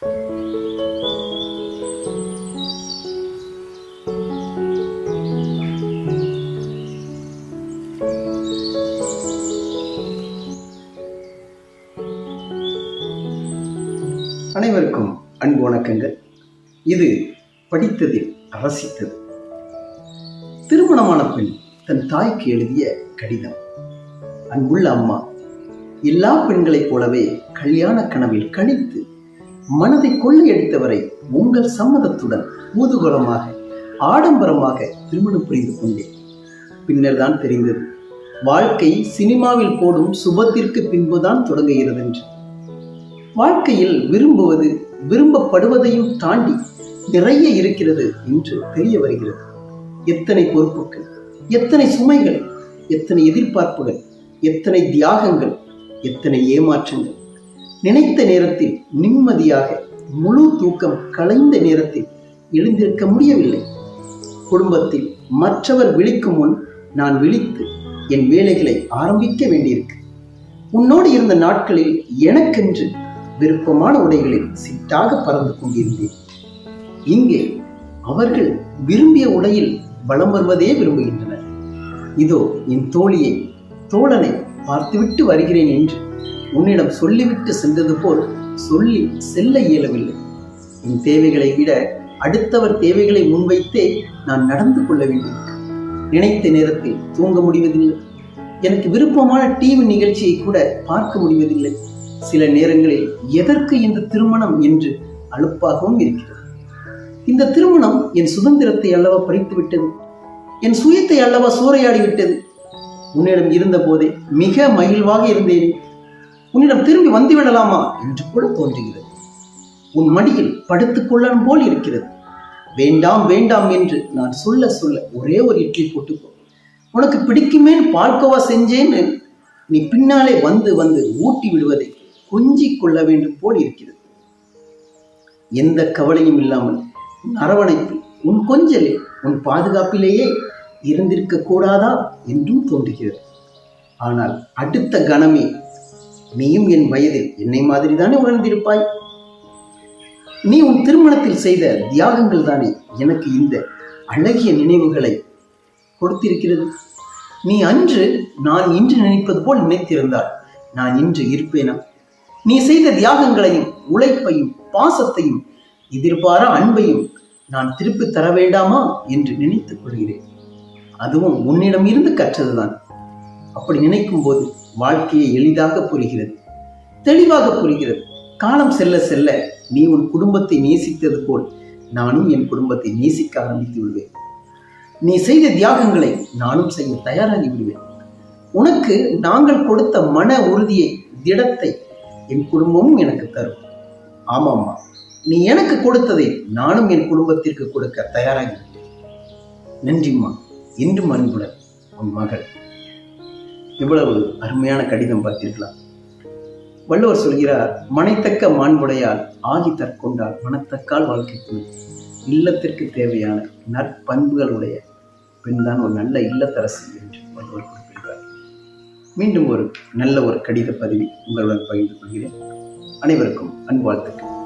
அனைவருக்கும் அன்பு வணக்கங்கள். இது படித்ததில் ரசித்தது. திருமணமான பெண் தன் தாய்க்கு எழுதிய கடிதம். அன்புள்ள அம்மா எல்லா பெண்களைப் போலவே கல்யாண கனவில் கணித்து மனதை கொள்ளையடித்தவரை உங்கள் சம்மதத்துடன் ஊதுகுலமாக ஆடம்பரமாக திருமணம் புரிந்து கொண்டேன். பின்னர் தான் தெரிந்தது. வாழ்க்கை சினிமாவில் போடும் சுபத்திற்கு பின்புதான் தொடங்குகிறது என்று வாழ்க்கையில் விரும்புவது விரும்பப்படுவதையும் தாண்டி நிறைய இருக்கிறது என்று தெரிய வருகிறது. எத்தனை பொறுப்புகள் எத்தனை சுமைகள் எத்தனை எதிர்பார்ப்புகள் எத்தனை தியாகங்கள் எத்தனை ஏமாற்றங்கள். நினைத்த நேரத்தில் நிம்மதியாக முழு தூக்கம் கலைந்த நேரத்தில் எழுந்திருக்க முடியவில்லை. குடும்பத்தில் மற்றவர் விழிக்கும் முன் நான் விழித்து என் வேலைகளை ஆரம்பிக்க வேண்டியிருக்கு. உன்னோடு இருந்த நாட்களில் எனக்கென்று விருப்பமான உடைகளில் சிட்டாக பறந்து கொண்டிருந்தேன். இங்கே அவர்கள் விரும்பிய உடையில் வலம் வருவதே விரும்புகின்றனர். இதோ என் தோழியை தோழனை பார்த்துவிட்டு வருகிறேன் என்று உன்னிடம் சொல்லிவிட்டு சென்றது போல் சொல்லி செல்ல இயலவில்லை. என் தேவைகளை விட அடுத்தவர் தேவைகளை முன்வைத்தே நான் நடந்து கொள்ள வேண்டும். நினைத்த நேரத்தில் தூங்க முடிவதில்லை. எனக்கு விருப்பமான டிவி நிகழ்ச்சியை கூட பார்க்க முடிவதில்லை. சில நேரங்களில் எதற்கு இந்த திருமணம் என்று அலுப்பாகவும் இருக்கிறது. இந்த திருமணம் என் சுதந்திரத்தை அல்லவா பறித்து விட்டது? என் சுயத்தை அல்லவா சூறையாடி விட்டது? உன்னிடம் இருந்த போதே மிக மகிழ்வாக இருந்தேன். உன்னிடம் திரும்பி வந்து விடலாமா? என்று கூட தோன்றுகிறது. உன் மடியில் படுத்துக் கொள்ளணும் போல் இருக்கிறது. வேண்டாம் வேண்டாம் என்று நான் சொல்ல சொல்ல ஒரே ஒரு இட்லி போட்டுக்கோ. உனக்கு பிடிக்குமேன்னு பால்கோவா செஞ்சேன்னு நீ பின்னாலே வந்து வந்து ஊட்டி விடுவதை கொஞ்சிக் கொள்ள வேண்டும் போல் இருக்கிறது. எந்த கவலையும் இல்லாமல் உன் அரவணைப்பில் உன் கொஞ்சலில் உன் பாதுகாப்பிலேயே இருந்திருக்க கூடாதா என்றும் தோன்றுகிறது. ஆனால் அடுத்த கணமே நீயும் என் வயதில் என்னை மாதிரி தானே உணர்ந்திருப்பாய்? நீ உன் திருமணத்தில் செய்த தியாகங்கள் தானே எனக்கு இந்த அழகிய நினைவுகளை கொடுத்திருக்கிறது. நீ அன்று நான் இன்று நினைப்பது போல் நினைத்திருந்தால் நான் இன்று இருப்பேனா? நீ செய்த தியாகங்களையும் உழைப்பையும் பாசத்தையும் எதிர்பாரா அன்பையும் நான் திருப்பி தர வேண்டாமா என்று நினைத்துக் கொள்கிறேன். அதுவும் உன்னிடம் இருந்து கற்றதுதான். அப்படி நினைக்கும் போது வாழ்க்கையை எளிதாக புரிகிறது. தெளிவாக புரிகிறது. காலம் செல்ல செல்ல நீ உன் குடும்பத்தை நேசித்தது போல் நானும் என் குடும்பத்தை நேசிக்க ஆரம்பித்து விடுவேன். நீ செய்த தியாகங்களை நானும் செய்ய தயாராகி விடுவேன். உனக்கு நாங்கள் கொடுத்த மன உறுதியை திடத்தை என் குடும்பமும் எனக்கு தரும். ஆமாம்மா நீ எனக்கு கொடுத்ததை நானும் என் குடும்பத்திற்கு கொடுக்க தயாராகி விட்டேன். நன்றிம்மா இன்றும் அன்புடன் உன் மகள். இவ்வளவு அருமையான கடிதம் பார்த்தீர்களா வள்ளுவர் சொல்கிறார் மனைத்தக்க மாண்புடையால் ஆகி தற்கொண்டால் மனத்தக்கால் வாழ்க்கைக்கு இல்லத்திற்கு தேவையான நற்பண்புகளுடைய பெண்தான் ஒரு நல்ல இல்லத்தரசி என்று வள்ளுவர் குறிப்பிடுகிறார். மீண்டும் ஒரு நல்ல ஒரு கடித பதிவை உங்களுடன் பகிர்ந்து கொள்கிறேன். அனைவருக்கும் அன்பு வாழ்த்துக்கள்